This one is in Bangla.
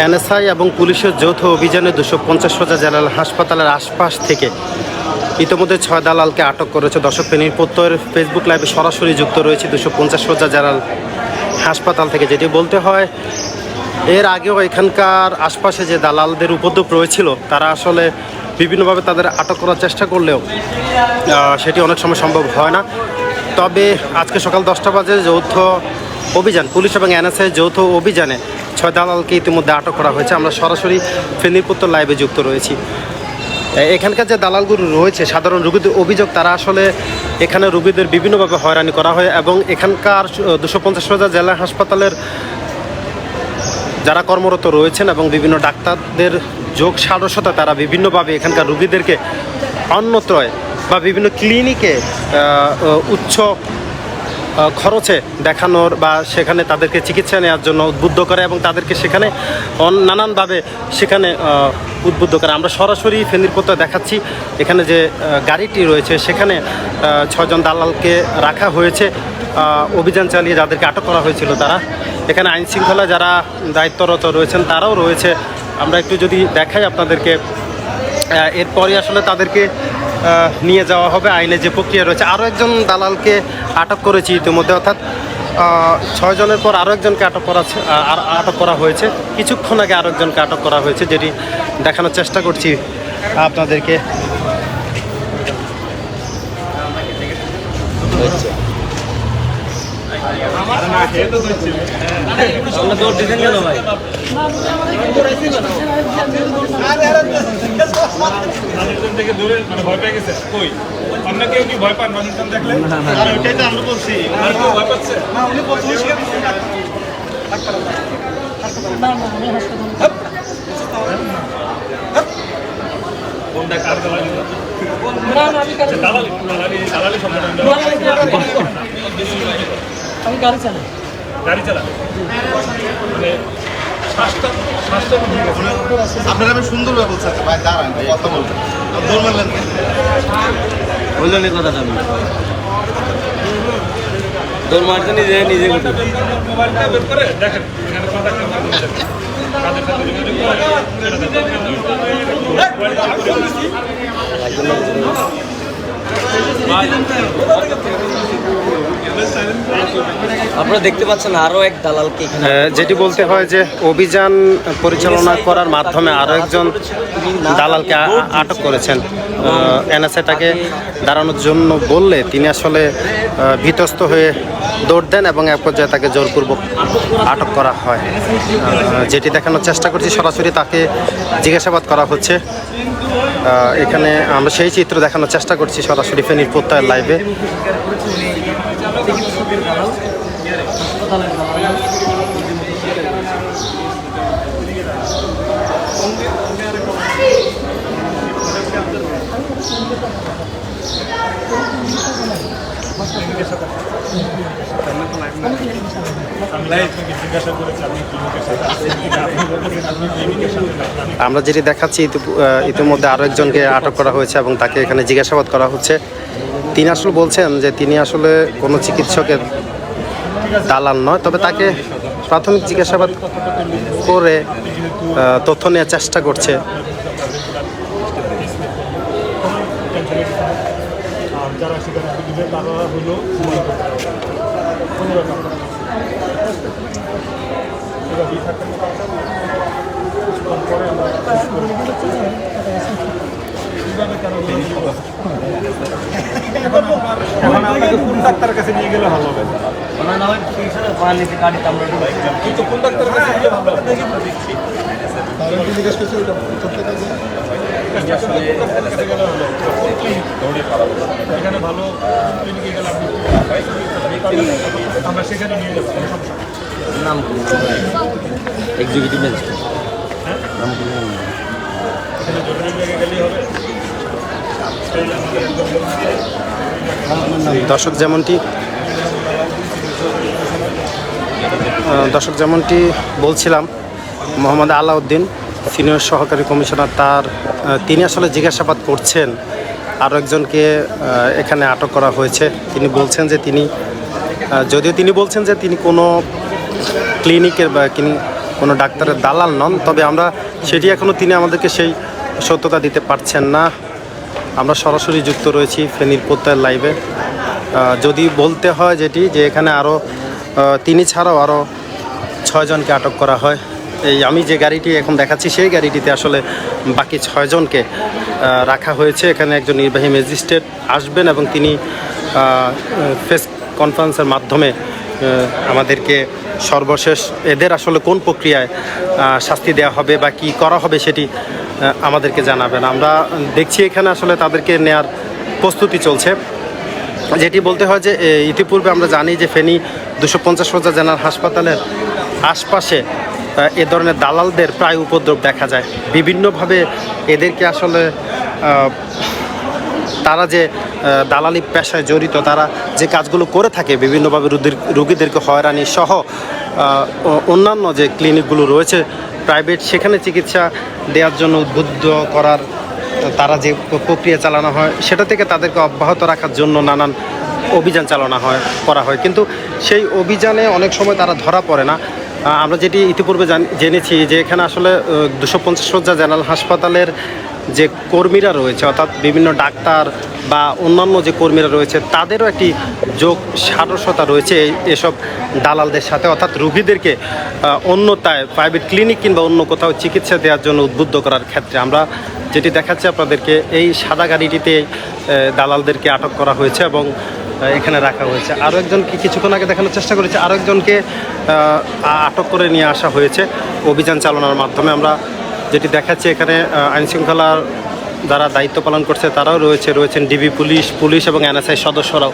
এনএসআই এবং পুলিশের যৌথ অভিযানে দুশো পঞ্চাশ সোজা জেলাল হাসপাতালের আশপাশ থেকে ইতিমধ্যে ছয় দালালকে আটক করেছে দর্শক ফেনীর প্রত্যয়ের ফেসবুক লাইভে সরাসরি যুক্ত রয়েছে দুশো পঞ্চাশ সোজা জেলাল হাসপাতাল থেকে। যেটি বলতে হয়, এর আগেও এখানকার আশপাশে যে দালালদের উপদ্রব রয়েছিল, তারা আসলে বিভিন্নভাবে তাদের আটক করার চেষ্টা করলেও সেটি অনেক সময় সম্ভব হয় না। তবে আজকে সকাল দশটা বাজে যৌথ অভিযান, পুলিশ এবং এনএসআই যৌথ অভিযানে ছয় দালালকে ইতিমধ্যে আটক করা হয়েছে। আমরা সরাসরি ফেনীরপুত্র লাইভে যুক্ত রয়েছি। এখানকার যে দালালগুলো রয়েছে, সাধারণ রোগীদের অভিযোগ, তারা আসলে এখানে রোগীদের বিভিন্নভাবে হয়রানি করা হয় এবং এখানকার দুশো পঞ্চাশ হাজার জেলা হাসপাতালের যারা কর্মরত রয়েছেন এবং বিভিন্ন ডাক্তারদের যোগ সাদস্যতা, তারা বিভিন্নভাবে এখানকার রুগীদেরকে অন্যত্রয় বা বিভিন্ন ক্লিনিকে উচ্চ খরচে দেখানোর বা সেখানে তাদেরকে চিকিৎসা নেওয়ার জন্য উদ্বুদ্ধ করে এবং তাদেরকে সেখানে নানানভাবে সেখানে উদ্বুদ্ধ করে। আমরা সরাসরি ফেনীর পথে দেখাচ্ছি এখানে যে গাড়িটি রয়েছে সেখানে ছজন দালালকে রাখা হয়েছে। অভিযান চালিয়ে যাদেরকে আটক করা হয়েছিল তারা। এখানে আইন শৃঙ্খলা যারা দায়িত্বরত রয়েছেন তারাও রয়েছে। আমরা একটু যদি দেখাই আপনাদেরকে আহ, এরপরই আসলে তাদেরকে নিয়ে যাওয়া হবে আইনে যে প্রক্রিয়া রয়েছে। আরও একজন দালালকে আটক করেছি ইতিমধ্যে অর্থাৎ আহ, ছয় জনের পর আরও একজনকে আটক করা আটক করা হয়েছে। কিছুক্ষণ আগে আরও একজনকে আটক করা হয়েছে যেটি দেখানোর চেষ্টা করছি আপনাদেরকে। মানুষজন থেকে দূরে মানে ভয় পেয়ে গেছে। কই? অন্য কেউ কি ভয় পান মানুষজন দেখলে? আর ওইটাই তো আমরা বলছি। আর কেউ ভয় পাচ্ছে? না উনি প্রথমে কোনটা কার দালালি দালালি দালালি দালালি শব্দটা আমি গাড়ি চালাই গাড়ি চালা মানে আপনারা আমি সুন্দর ভাবে বলছি ভাই দাঁড়ান কথা বলবেন দৌড় মারলেন বললেন এই কথাটা আমি তোর মারতে নিজে নিজে মোবাইলটা বের করে দেখেন এখানে আপনারা দেখতে পাচ্ছেন এক দালালকে যেটি বলতে হয় যে অভিযান পরিচালনা করার মাধ্যমে আরও একজন দালালকে আটক করেছেন। এনএসএ তাকে দাঁড়ানোর জন্য বললে তিনি আসলে ভীতস্ত হয়ে দৌড় দেন এবং এক পর্যায়ে তাকে জোরপূর্বক আটক করা হয়। যেটি দেখানোর চেষ্টা করছি, সরাসরি তাকে জিজ্ঞাসাবাদ করা হচ্ছে। এখানে আমরা সেই চিত্র দেখানোর চেষ্টা করছি সরাসরি ফেনীর প্রত্যয়ের লাইভে আমরা আপনাকে জিজ্ঞাসা করেছি আপনি ক্লিনিকের সাথে আছেন কিনা? আপনি বলতেছেন আপনি ক্লিনিকের সাথে নাই। আমি আমরা যেটি দেখাচ্ছি ইতি- ইতিমধ্যে আরও একজনকে আটক করা হয়েছে এবং তাকে এখানে জিজ্ঞাসাবাদ করা হচ্ছে। তিনি আসলে বলছেন যে তিনি আসলে কোনো চিকিৎসকের দালাল নয় তবে তাকে প্রাথমিক জিজ্ঞাসাবাদ করে তথ্য নেওয়ার চেষ্টা করছে। যারা সেখানে তারা হলো পনেরো টাকা এখন আপনাকে কোন ডাক্তারের কাছে নিয়ে গেলে ভালো হবে। কিন্তু কোন ভালো এখানে ভালো ক্লিনিকে গেলে আমরা সেখানে নিয়ে যাব কোনো সমস্যা নেই। নাম এক্সিকিউটিভ ম্যাজিস্ট্রেট নাম কি? জানেন না? এখানে জরুরি জায়গায় গেলেই হবে। দর্শক যেমনটি দর্শক যেমনটি বলছিলাম, মোহাম্মদ আলাউদ্দিন, সিনিয়র সহকারী কমিশনার তার তিনি আসলে জিজ্ঞাসাবাদ করছেন আরও একজনকে এখানে আটক করা হয়েছে। তিনি বলছেন যে তিনি যদিও তিনি বলছেন যে তিনি কোনো ক্লিনিকের বা কোনো ডাক্তারের দালাল নন, তবে আমরা সেটি এখনও তিনি আমাদেরকে সেই সত্যতা দিতে পারছেন না। আমরা সরাসরি যুক্ত রয়েছি ফেনীর প্রত্যয়ের লাইভে। যদি বলতে হয় যেটি, যে এখানে আরও তিনি ছাড়াও আরও ছয়জনকে আটক করা হয়। এই আমি যে গাড়িটি এখন দেখাচ্ছি, সেই গাড়িটিতে আসলে বাকি ছয়জনকে রাখা হয়েছে। এখানে একজন নির্বাহী ম্যাজিস্ট্রেট আসবেন এবং তিনি ফেস কনফারেন্সের মাধ্যমে আমাদেরকে সর্বশেষ এদের আসলে কোন প্রক্রিয়ায় শাস্তি দেওয়া হবে বা কি করা হবে সেটি আমাদেরকে জানাবেন। আমরা দেখছি এখানে আসলে তাদেরকে নেয়ার প্রস্তুতি চলছে। যেটি বলতে হয় যে ইতিপূর্বে আমরা জানি যে ফেনী দুশো পঞ্চাশ রোজা জেনারেল হাসপাতালের আশপাশে এ ধরনের দালালদের প্রায় উপদ্রব দেখা যায়। বিভিন্নভাবে এদেরকে আসলে তারা যে দালালি পেশায় জড়িত, তারা যে কাজগুলো করে থাকে, বিভিন্নভাবে রুগীর রুগীদেরকে হয়রানি সহ অন্যান্য যে ক্লিনিকগুলো রয়েছে, প্রাইভেট সেখানে চিকিৎসা দেওয়ার জন্য উদ্বুদ্ধ করার, তারা যে প্রক্রিয়া চালানো হয়, সেটা থেকে তাদেরকে অব্যাহত রাখার জন্য নানান অভিযান চালানো হয়, করা হয়। কিন্তু সেই অভিযানে অনেক সময় তারা ধরা পড়ে না। আমরা যেটি ইতিপূর্বে জান- জেনেছি যে এখানে আসলে দুশো পঞ্চাশ শয্যা জেনারেল হাসপাতালের যে কর্মীরা রয়েছে, অর্থাৎ বিভিন্ন ডাক্তার বা অন্যান্য যে কর্মীরা রয়েছে, তাদেরও একটি যোগ সাদস্যতা রয়েছে এসব দালালদের সাথে। অর্থাৎ রুগীদেরকে অন্যতায় প্রাইভেট ক্লিনিক কিংবা অন্য কোথাও চিকিৎসা দেওয়ার জন্য উদ্বুদ্ধ করার ক্ষেত্রে আমরা যেটি দেখাচ্ছি আপনাদেরকে, এই সাদা গাড়িটিতে দালালদেরকে আটক করা হয়েছে এবং এখানে রাখা হয়েছে। আরও একজনকে কিছুক্ষণ আগে দেখানোর চেষ্টা করেছে আরও একজনকে আটক করে নিয়ে আসা হয়েছে অভিযান চালানোর মাধ্যমে। আমরা যেটি দেখাচ্ছি এখানে আইনশৃঙ্খলার যারা দায়িত্ব পালন করছে তারাও রয়েছে, রয়েছেন ডিবি পুলিশ পুলিশ এবং এনএসআই সদস্যরাও।